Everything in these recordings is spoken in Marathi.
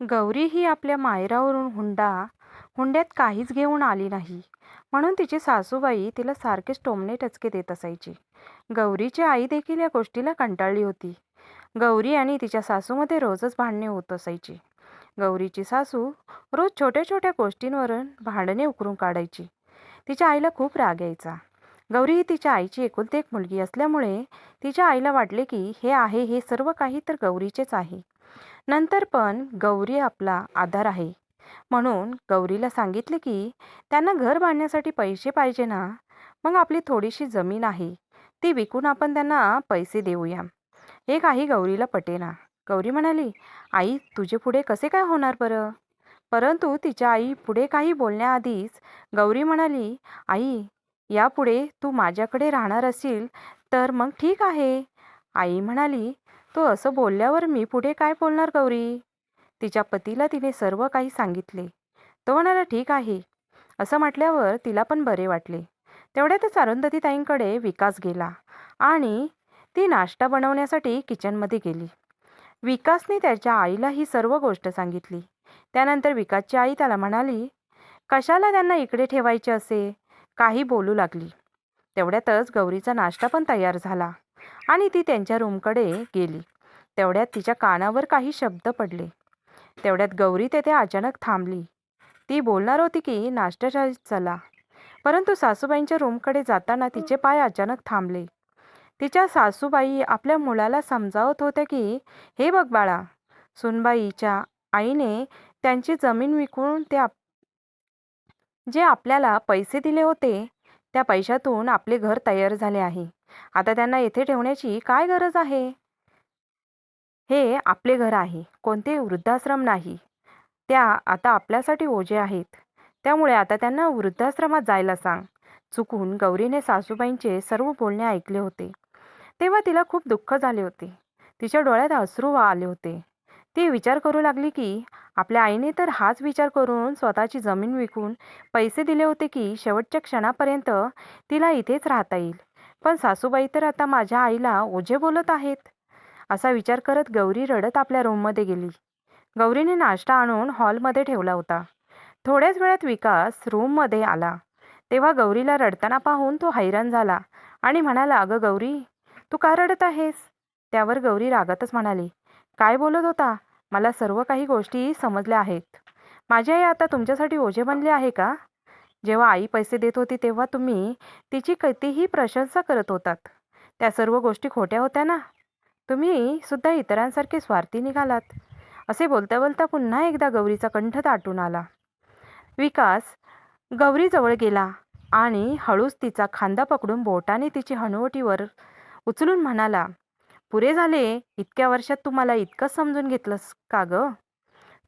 गौरी ही आपल्या मायरावरून हुंडा हुंड्यात काहीच घेऊन आली नाही. म्हणून तिची सासूबाई तिला सारखेच टोमणे टचके देत असायची. गौरीची आई देखील या गोष्टीला कंटाळली होती. गौरी आणि तिच्या सासूमध्ये रोजच भांडणे होत असायची. गौरीची सासू रोज छोट्या छोट्या गोष्टींवरून भांडणे उकरून काढायची. तिच्या आईला खूप राग यायचा. गौरी ही तिच्या आईची एकुलती एक मुलगी असल्यामुळे तिच्या आईला वाटले की हे आहे हे सर्व काही तर गौरीचेच आहे. नंतर पण गौरी आपला आधार आहे. म्हणून गौरीला सांगितले की त्यांना घर बांधण्यासाठी पैसे पाहिजे ना? मग आपली थोडीशी जमीन आहे. ती विकून आपण त्यांना पैसे देऊया. हे काही गौरीला पटेना. गौरी म्हणाली आई तुझे पुढे कसे काय होणार बरं? परंतु तिच्या आई पुढे काही बोलण्याआधीच गौरी म्हणाली आई यापुढे तू माझ्याकडे राहणार असेल तर मग ठीक आहे. आई म्हणाली तू असं बोलल्यावर मी पुढे काय बोलणार गौरी? तिच्या पतीला तिने सर्व काही सांगितले. तो म्हणाला ठीक आहे. असं म्हटल्यावर तिला पण बरे वाटले. तेवढ्यातच अरुंधती ताईंकडे विकास गेला आणि ती नाश्ता बनवण्यासाठी किचनमध्ये गेली. विकासने त्याच्या आईला ही सर्व गोष्ट सांगितली. त्यानंतर विकासची आई त्याला म्हणाली कशाला त्यांना इकडे ठेवायचे असे? काही बोलू लागली. तेवढ्यातच गौरीचा नाश्ता पण तयार झाला आणि ती त्यांच्या रूमकडे गेली. तेवढ्यात तिच्या कानावर काही शब्द पडले. तेवढ्यात गौरी तेथे अचानक थांबली. ती बोलणार होती की नाश्त्याच्या चला. परंतु सासूबाईंच्या रूमकडे जाताना तिचे पाय अचानक थांबले. तिच्या सासूबाई आपल्या मुलाला समजावत होत्या की हे बघ बाळा सुनबाईच्या आईने त्यांची जमीन विकून ते आप जे आपल्याला पैसे दिले होते त्या पैशातून आपले घर तयार झाले आहे. आता त्यांना येथे ठेवण्याची काय गरज आहे? हे आपले घर आहे कोणते वृद्धाश्रम नाही. त्या आता आपल्यासाठी ओझे आहेत. त्यामुळे आता त्यांना वृद्धाश्रमात जायला सांग. चुकून गौरीने सासूबाईंचे सर्व बोलणे ऐकले होते. तेव्हा तिला खूप दुःख झाले होते. तिच्या डोळ्यात अश्रू आले होते. ती विचार करू लागली की आपल्या आईने तर हाच विचार करून स्वतःची जमीन विकून पैसे दिले होते की शेवटच्या क्षणापर्यंत तिला इथेच राहता येईल. पण सासूबाई तर आता माझ्या आईला ओझे बोलत आहेत. असा विचार करत गौरी रडत आपल्या रूममध्ये गेली. गौरीने नाश्ता आणून हॉलमध्ये ठेवला होता. थोड्याच वेळात विकास रूममध्ये आला. तेव्हा गौरीला रडताना पाहून तो हैराण झाला आणि म्हणाला अगं गौरी तू का रडत आहेस? त्यावर गौरी रागातच म्हणाली काय बोलत होता? मला सर्व काही गोष्टी समजल्या आहेत. माझी आई आता तुमच्यासाठी ओझे बनले आहे का? जेव्हा आई पैसे देत होती तेव्हा तुम्ही तिची कितीही प्रशंसा करत होतात. त्या सर्व गोष्टी खोट्या होत्या ना? तुम्ही सुद्धा इतरांसारखे स्वार्थी निघालात. असे बोलता बोलता पुन्हा एकदा गौरीचा कंठ दाटून आला. विकास गौरीजवळ गेला आणि हळूच तिचा खांदा पकडून बोटाने तिची हनुवटीवर उचलून म्हणाला पुरे झाले इतक्या वर्षात तू मला समजून घेतलंस का गं?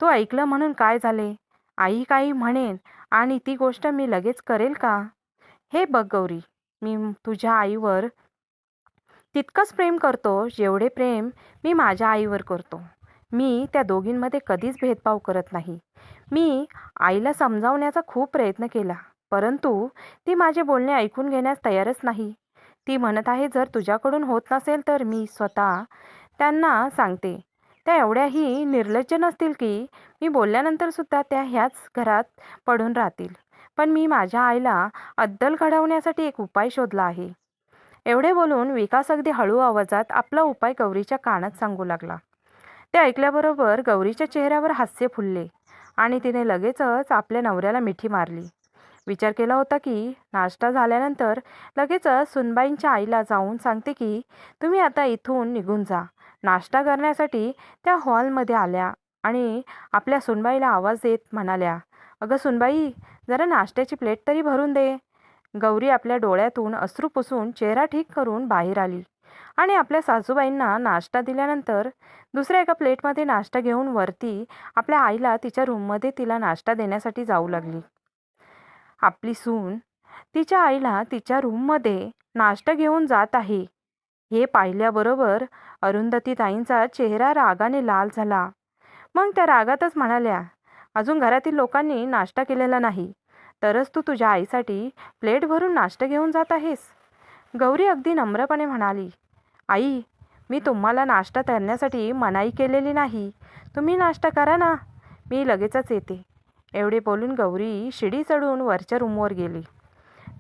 तू ऐकलं म्हणून काय झाले? आई काही म्हणेन आणि ती गोष्ट मी लगेच करेल का? हे बघ गौरी मी तुझ्या आईवर तितकंच प्रेम करतो जेवढे प्रेम मी माझ्या आईवर करतो. मी त्या दोघींमध्ये कधीच भेदभाव करत नाही. मी आईला समजावण्याचा खूप प्रयत्न केला परंतु ती माझे बोलणे ऐकून घेण्यास तयारच नाही. ती म्हणत आहे जर तुझ्याकडून होत नसेल तर मी स्वतः त्यांना सांगते. त्या एवढ्याही निर्लज्ज नसतील की मी बोलल्यानंतर सुद्धा त्या ह्याच घरात पडून राहतील. पण मी माझ्या आईला अद्दल घडवण्यासाठी एक उपाय शोधला आहे. एवढे बोलून विकास अगदी हळू आवाजात आपला उपाय गौरीच्या कानात सांगू लागला. ते ऐकल्याबरोबर गौरीच्या चेहऱ्यावर हास्य फुलले आणि तिने लगेचच आपल्या नवऱ्याला मिठी मारली. विचार केला होता की नाश्ता झाल्यानंतर लगेचच सुनबाईंच्या आईला जाऊन सांगते की तुम्ही आता इथून निघून जा. नाश्ता करण्यासाठी त्या हॉलमध्ये आल्या आणि आपल्या सुनबाईला आवाज देत म्हणाल्या अगं सुनबाई जरा नाश्त्याची प्लेट तरी भरून दे. गौरी आपल्या डोळ्यातून अश्रू पुसून चेहरा ठीक करून बाहेर आली. आणि आपल्या सासूबाईंना नाश्ता दिल्यानंतर दुसऱ्या एका प्लेटमध्ये नाश्ता घेऊन वरती आपल्या आईला तिच्या रूममध्ये तिला नाश्ता देण्यासाठी जाऊ लागली. आपली सून तिच्या आईला तिच्या रूममध्ये नाश्ता घेऊन जात आहे. हे पाहिल्याबरोबर अरुंधती ताईंचा चेहरा रागाने लाल झाला. मग त्या रागातच म्हणाल्या अजून घरातील लोकांनी नाश्ता केलेला नाही. तरच तू तुझ्या आईसाठी प्लेट भरून नाश्ता घेऊन जात आहेस. गौरी अगदी नम्रपणे म्हणाली आई मी तुम्हाला नाश्ता करण्यासाठी मनाई केलेली नाही. तुम्ही नाश्ता करा ना. मी लगेचच येते. एवढे बोलून गौरी शिडी चढून वरच्या रूमवर गेली.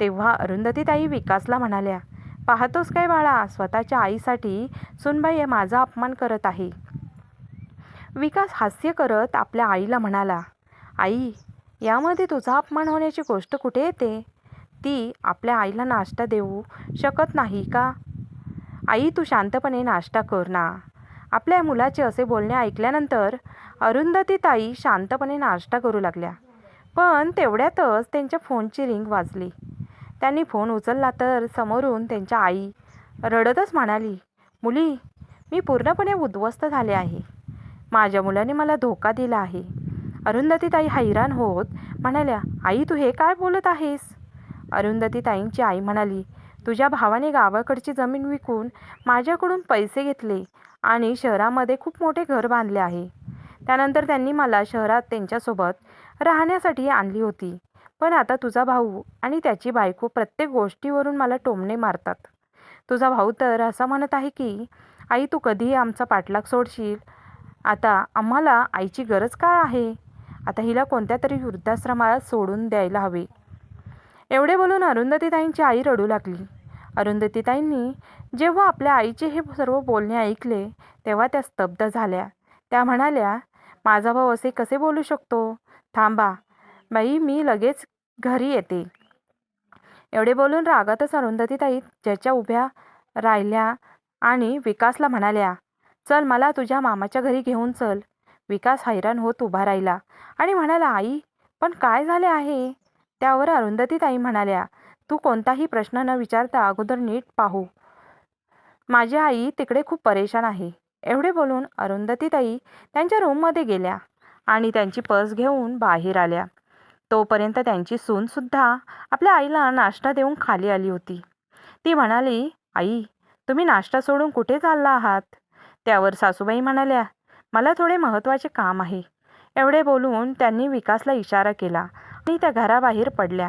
तेव्हा अरुंधतीताई विकासला म्हणाल्या पाहतोस काय बाळा स्वतःच्या आईसाठी सुनबाई माझा अपमान करत आहे. विकास हास्य करत आपल्या आईला म्हणाला आई यामध्ये तुझा अपमान होण्याची गोष्ट कुठे येते? ती आपल्या आईला नाश्ता देऊ शकत नाही का? आई तू शांतपणे नाश्ता कर ना. आपल्या मुलाचे असे बोलणे ऐकल्यानंतर अरुंधती ताई शांतपणे नाश्ता करू लागल्या. पण तेवढ्यातच त्यांच्या फोनची रिंग वाजली. त्यांनी फोन उचलला तर समोरून त्यांच्या आई रडतच म्हणाली मुली मी पूर्णपणे उद्ध्वस्त झाले आहे. माझ्या मुलाने मला धोका दिला आहे. अरुंधतीताई हैराण होत म्हणाल्या आई तू हे काय बोलत आहेस? अरुंधतीताईंची आई म्हणाली तुझ्या भावाने गावाकडची जमीन विकून माझ्याकडून पैसे घेतले आणि शहरामध्ये खूप मोठे घर बांधले आहे. त्यानंतर त्यांनी मला शहरात त्यांच्यासोबत राहण्यासाठी आणली होती. पण आता तुझा भाऊ आणि त्याची बायको प्रत्येक गोष्टीवरून मला टोमणे मारतात. तुझा भाऊ तर असं म्हणत आहे की आई तू कधीही आमचा पाठलाग सोडशील. आता आम्हाला आईची गरज काय आहे? आता हिला कोणत्या तरी वृद्धाश्रमाला सोडून द्यायला हवे. एवढे बोलून अरुंधतीताईंची आई रडू लागली. अरुंधतीताईंनी जेव्हा आपल्या आईचे हे सर्व बोलणे ऐकले तेव्हा त्या स्तब्ध झाल्या. त्या म्हणाल्या माझा भाऊ असे कसे बोलू शकतो? थांबा बाई मी लगेच घरी येते. एवढे बोलून रागातच अरुंधतीताई ज्याच्या उभ्या राहिल्या आणि विकासला म्हणाल्या चल मला तुझ्या मामाच्या घरी घेऊन चल. विकास हैराण होत उभा राहिला आणि म्हणाला आई पण काय झाले आहे? त्यावर अरुंधतीताई म्हणाल्या तू कोणताही प्रश्न न विचारता अगोदर नीट पाहू. माझी आई तिकडे खूप परेशान आहे. एवढे बोलून अरुंधतीताई त्यांच्या रूममध्ये गेल्या आणि त्यांची पर्स घेऊन बाहेर आल्या. तोपर्यंत त्यांची सूनसुद्धा आपल्या आईला नाश्ता देऊन खाली आली होती. ती म्हणाली आई तुम्ही नाश्ता सोडून कुठे चालला आहात? त्यावर सासूबाई म्हणाल्या मला थोडे महत्त्वाचे काम आहे. एवढे बोलून त्यांनी विकासला इशारा केला आणि त्या घराबाहेर पडल्या.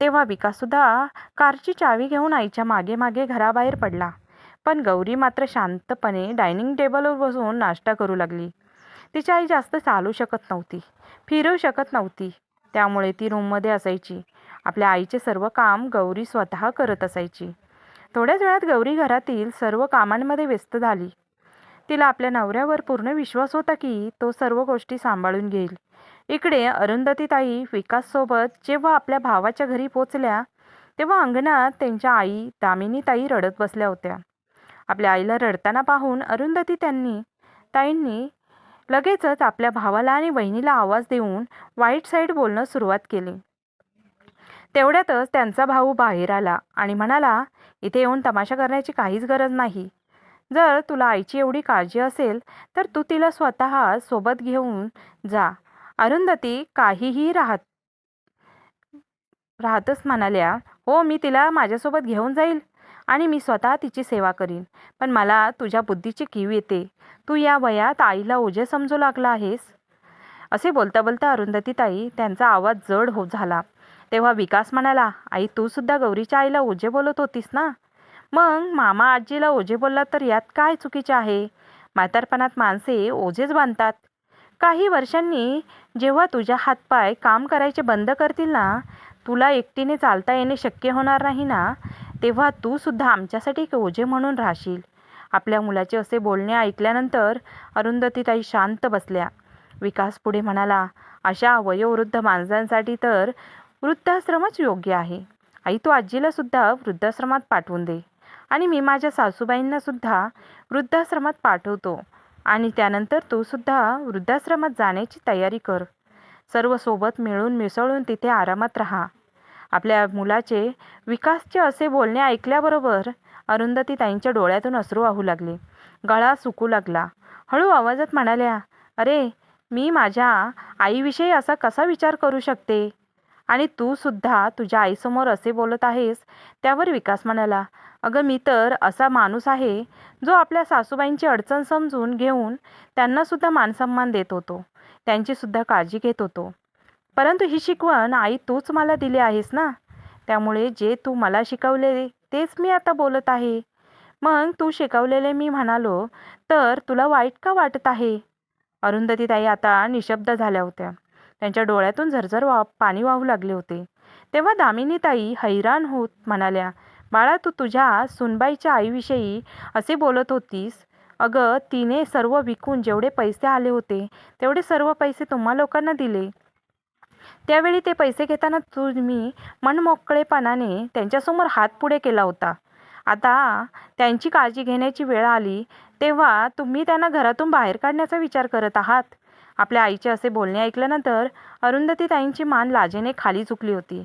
तेव्हा विकाससुद्धा कारची चावी घेऊन आईच्या मागे मागे घराबाहेर पडला. पण गौरी मात्र शांतपणे डायनिंग टेबलवर बसून नाश्ता करू लागली. तिची आई जास्त चालू शकत नव्हती फिरू शकत नव्हती. त्यामुळे ती रूममध्ये असायची. आपल्या आईचे सर्व काम गौरी स्वतः करत असायची. थोड्याच वेळात गौरी घरातील सर्व कामांमध्ये व्यस्त झाली. तिला आपल्या नवऱ्यावर पूर्ण विश्वास होता की तो सर्व गोष्टी सांभाळून घेईल. इकडे अरुंधतीताई विकाससोबत जेव्हा आपल्या भावाच्या घरी पोचल्या तेव्हा अंगणात त्यांच्या आई दामिनीताई रडत बसल्या होत्या. आपल्या आईला रडताना पाहून अरुंधती त्यांनी ताईंनी लगेचच आपल्या भावाला आणि बहिणीला आवाज देऊन वाईट साईड बोलणं सुरुवात केली. तेवढ्यातच त्यांचा भाऊ बाहेर आला आणि म्हणाला इथे येऊन तमाशा करण्याची काहीच गरज नाही. जर तुला आईची एवढी काळजी असेल तर तू तिला स्वतः सोबत घेऊन जा. अरुंधती काहीही राहत राहतच म्हणाल्या हो मी तिला माझ्यासोबत घेऊन जाईल आणि मी स्वतः तिची सेवा करीन. पण मला तुझ्या बुद्धीची कीव येते. तू या वयात आईला ओझे समजू लागला आहेस. असे बोलता बोलता अरुंधती ताई त्यांचा आवाज जड हो झाला. तेव्हा विकास म्हणाला आई तू सुद्धा गौरीच्या आईला ओझे बोलत होतीस ना? मग मामा आजीला ओझे बोलला तर यात काय चुकीचे आहे? म्हातारपणात माणसे ओझेच बांधतात. काही वर्षांनी जेव्हा तुझ्या हातपाय काम करायचे बंद करतील ना तुला एकटीने चालता येणे शक्य होणार नाही ना तेव्हा तू सुद्धा आमच्यासाठी एक ओझे म्हणून राहशील. आपल्या मुलाचे असे बोलणे ऐकल्यानंतर अरुंधतीताई शांत बसल्या. विकास पुढे म्हणाला अशा वयोवृद्ध माणसांसाठी तर वृद्धाश्रमच योग्य आहे. आई तू आजीला सुद्धा वृद्धाश्रमात पाठवून दे. आणि मी माझ्या सासूबाईंना सुद्धा वृद्धाश्रमात पाठवतो. आणि त्यानंतर तू सुद्धा वृद्धाश्रमात जाण्याची तयारी कर. सर्व सोबत मिळून मिसळून तिथे आरामात राहा. आपल्या मुलाचे विकासचे असे बोलणे ऐकल्याबरोबर अरुंधती ताईंच्या डोळ्यातून अश्रू वाहू लागले. गळा सुकू लागला. हळू आवाजात म्हणाल्या अरे मी माझ्या आईविषयी असा कसा विचार करू शकते? आणि तू सुद्धा तुझ्या आईसमोर असे बोलत आहेस त्यावर विकास म्हणाला. अगं मी तर असा माणूस आहे जो आपल्या सासूबाईंची अडचण समजून घेऊन त्यांनासुद्धा मानसन्मान देत होतो. त्यांचीसुद्धा काळजी घेत होतो. परंतु ही शिकवण आई तूच मला दिली आहेस ना? त्यामुळे जे तू मला शिकवले तेच मी आता बोलत आहे. मग तू शिकवलेले मी म्हणालो तर तुला वाईट का वाटत आहे? अरुंधतीताई आता निशब्द झाल्या होत्या. त्यांच्या डोळ्यातून झरझर वा पाणी वाहू लागले होते. तेव्हा दामिनीताई हैराण होत म्हणाल्या बाळा तू तुझ्या सुनबाईच्या आईविषयी असे बोलत होतीस. अगं तिने सर्व विकून जेवढे पैसे आले होते तेवढे सर्व पैसे तुम्हा लोकांना दिले. त्यावेळी ते पैसे घेताना तुम्ही मनमोकळेपणाने त्यांच्यासमोर हात पुढे केला होता. आता त्यांची काळजी घेण्याची वेळ आली तेव्हा तुम्ही त्यांना घरातून बाहेर काढण्याचा विचार करत आहात. आपल्या आईचे असे बोलणे ऐकल्यानंतर अरुंधतीताईंची मान लाजेने खाली झुकली होती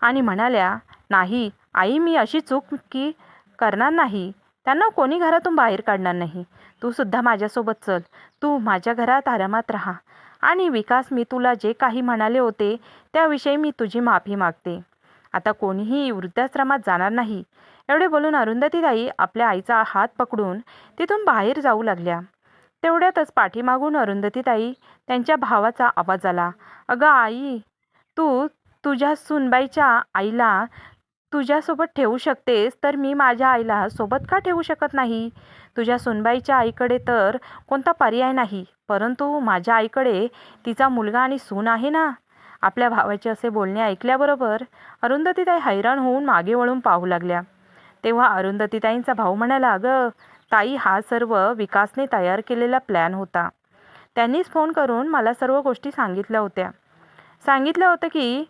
आणि म्हणाल्या नाही आई मी अशी चूक की करणार नाही. त्यांना कोणी घरातून बाहेर काढणार नाही. तू सुद्धा माझ्यासोबत चल. तू माझ्या घरात आरामात राहा. आणि विकास मी तुला जे काही म्हणाले होते त्याविषयी मी तुझी माफी मागते. आता कोणीही वृद्धाश्रमात जाणार नाही. एवढे बोलून अरुंधतीताई आपल्या आईचा हात पकडून तिथून बाहेर जाऊ लागल्या. तेवढ्यातच पाठीमागून अरुंधतीताई त्यांच्या भावाचा आवाज आला. अगं आई तू तुझ्या सुनबाईच्या आईला तुझ्यासोबत ठेवू शकतेस तर मी माझ्या आईला सोबत का ठेवू शकत नाही? तुझ्या सुनबाईच्या आईकडे तर कोणता पर्याय नाही परंतु माझ्या आईकडे तिचा मुलगा आणि सून आहे ना? आपल्या भावाचे असे बोलणे ऐकल्याबरोबर अरुंधतीताई हैराण होऊन मागे वळून पाहू लागल्या. तेव्हा अरुंधतीताईंचा भाऊ म्हणाला अगं ताई हा सर्व विकासने तयार केलेला प्लॅन होता. त्यांनीच फोन करून मला सर्व गोष्टी सांगितल्या होत्या. सांगितलं होतं की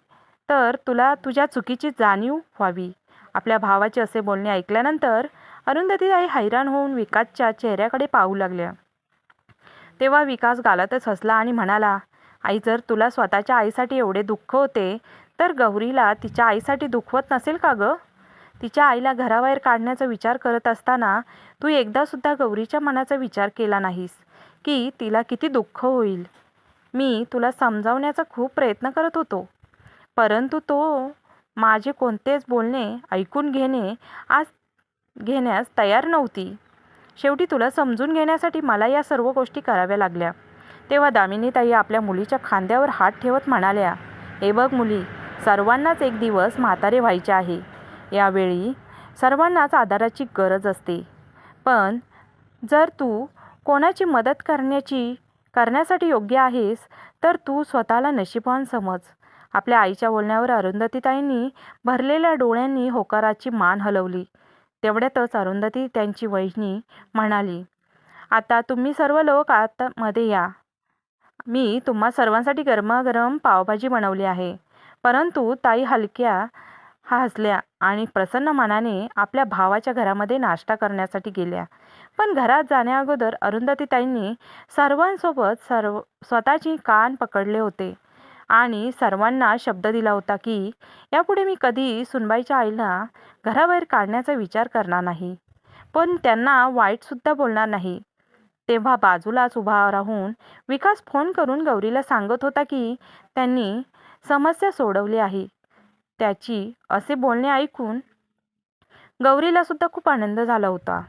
तर तुला तुझ्या चुकीची जाणीव व्हावी. आपल्या भावाचे असे बोलणे ऐकल्यानंतर अरुंधतीताई हैराण होऊन विकासच्या चेहऱ्याकडे पाहू लागल्या. तेव्हा विकास गालातच हसला आणि म्हणाला आई जर तुला स्वतःच्या आईसाठी एवढे दुःख होते तर गौरीला तिच्या आईसाठी दुखवत नसेल का गं? तिच्या आईला घराबाहेर काढण्याचा विचार करत असताना तू एकदासुद्धा गौरीच्या मनाचा विचार केला नाहीस की तिला किती दुःख होईल. मी तुला समजावण्याचा खूप प्रयत्न करत होतो. परंतु तो माझे कोणतेच बोलणे ऐकून घेणे आज घेण्यास तयार नव्हती. शेवटी तुला समजून घेण्यासाठी मला या सर्व गोष्टी कराव्या लागल्या. तेव्हा दामिनीताई आपल्या मुलीच्या खांद्यावर हात ठेवत म्हणाल्या हे बघ मुली सर्वांनाच एक दिवस म्हातारे व्हायचे आहे. यावेळी सर्वांनाच आधाराची गरज असते. पण जर तू कोणाची मदत करण्याची करण्यासाठी योग्य आहेस तर तू स्वतःला नशीबवान समज. आपल्या आईच्या बोलण्यावर अरुंधतीताईंनी भरलेल्या डोळ्यांनी होकाराची मान हलवली. तेवढ्यातच अरुंधती त्यांची वहिनी म्हणाली आता तुम्ही सर्व लोक आतमध्ये या. मी तुम्हा सर्वांसाठी गरमागरम पावभाजी बनवली आहे. परंतु ताई हलक्या हसल्या आणि प्रसन्न मनाने आपल्या भावाच्या घरामध्ये नाश्ता करण्यासाठी गेल्या. पण घरात जाण्याअगोदर अरुंधतीताईंनी सर्वांसोबत सर्व स्वतःची कान पकडले होते. आणि सर्वांना शब्द दिला होता की यापुढे मी कधी सुनबाईच्या आईला घराबाहेर काढण्याचा विचार करणार नाही. पण त्यांना वाईटसुद्धा बोलणार नाही. तेव्हा बाजूलाच उभा राहून विकास फोन करून गौरीला सांगत होता की त्यांनी समस्या सोडवली आहे. त्याची असे बोलणे ऐकून गौरीला सुद्धा खूप आनंद झाला होता.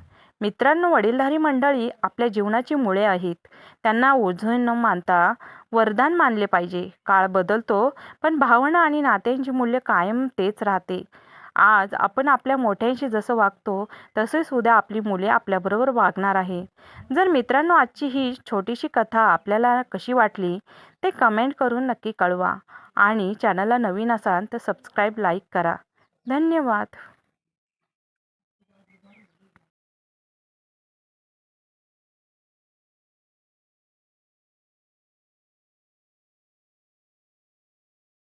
मित्रांनो वडीलधारी मंडळी आपल्या जीवनाची मुळे आहेत. त्यांना ओझं न मानता वरदान मानले पाहिजे. काळ बदलतो पण भावना आणि नात्यांची मूल्य कायम तेच राहते. आज आपण आपल्या मोठ्यांशी जसं वागतो तसेच उद्या आपली मुले आपल्याबरोबर वागणार आहे. जर मित्रांनो आजची ही छोटीशी कथा आपल्याला कशी वाटली ते कमेंट करून नक्की कळवा. आणि चॅनलला नवीन असाल तर सबस्क्राईब लाईक करा. धन्यवाद.